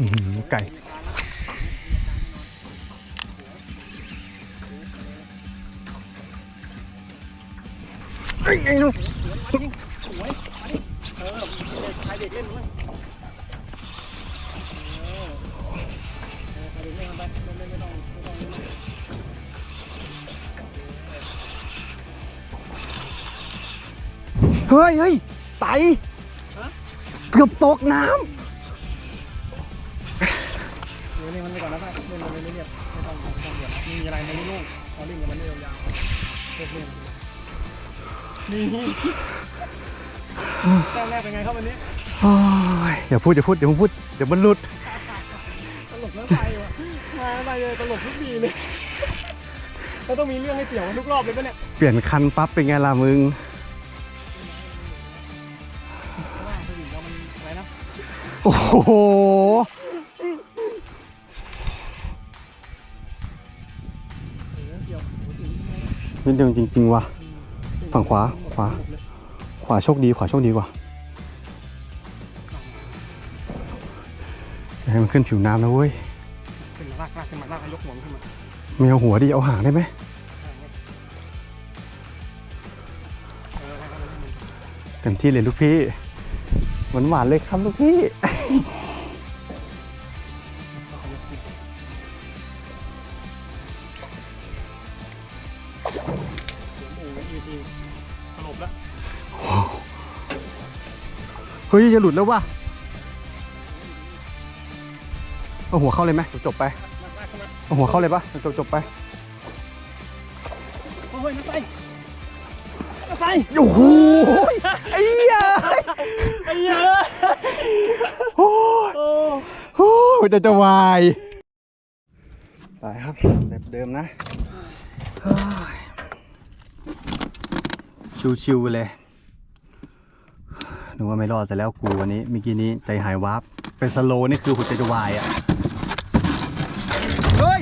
อื้อไก่ไอ้ไอ้หนูสวยมาดิเออใครเด็กเล่นมั้งเออเออใครเด็กเล่นไปเล่ไม่ต้องไม่ต้องเฮ้ยเฮ้ยไตเกือบตกน้เดี๋ยวเล่นมันไปก่อนนะพ่เล่นมันเรียบไม่ต้องไม่ต้องเรียบมีอะไรมันไม่โล่งพอเล่นกับมันไม่ยาวๆเล่นเล่นนี่แต้มแรกเป็นไงครับวันนี้โอ้ยอย่าพูดอย่าพูดเดี๋ยวพูดเดี๋ยวมันหลุดตลกน้ำใจว่ะมาไปเลยตลกทุกปีเลยแล้วต้องมีเรื่องให้เตี่ยวทุกรอบเลยปะเนี่ยเปลี่ยนคันปั๊บเป็นไงล่ะมึงโอ้โห นิดเดียวจริง ๆ ว่ะอืมฝั่งขวา ขวา ขวาโชคดี ขวาโชคดีกว่าอย่าให้มันขึ้นผิวน้ำนะเว้ยขึ้นมาลากลากขึ้นมาลากให้ยกหัวมันขึ้นมาไม่เอาหัวดิ เอาหางได้ไหมเออให้มันให้มันเต็มที่เลยลูกพี่ หวานหวานๆเลยครับลูกพี่ อีทีสลบแล้วเฮ้ยจะหลุดแล้วว่ะเอาหัวเข้าเลยไหมจบๆไปลากลากขึ้นมาเอาหัวเข้าเลยปะจบจบๆไปโอ้ยน้าไส้น้าไส้โอ้โหไอ้เหี้ยไอ้เหี้ยโอ้ยโอ้โอ้ยจะจะวายไปครับแบบเดิมนะเฮ้ย ชิวๆเลยนึกว่าไม่รอดแต่แล้วกูวันนี้เมื่อกี้นี้ใจหายวับเป็นสโลว์นี่คือหัวใจจะวายอะ เฮ้ย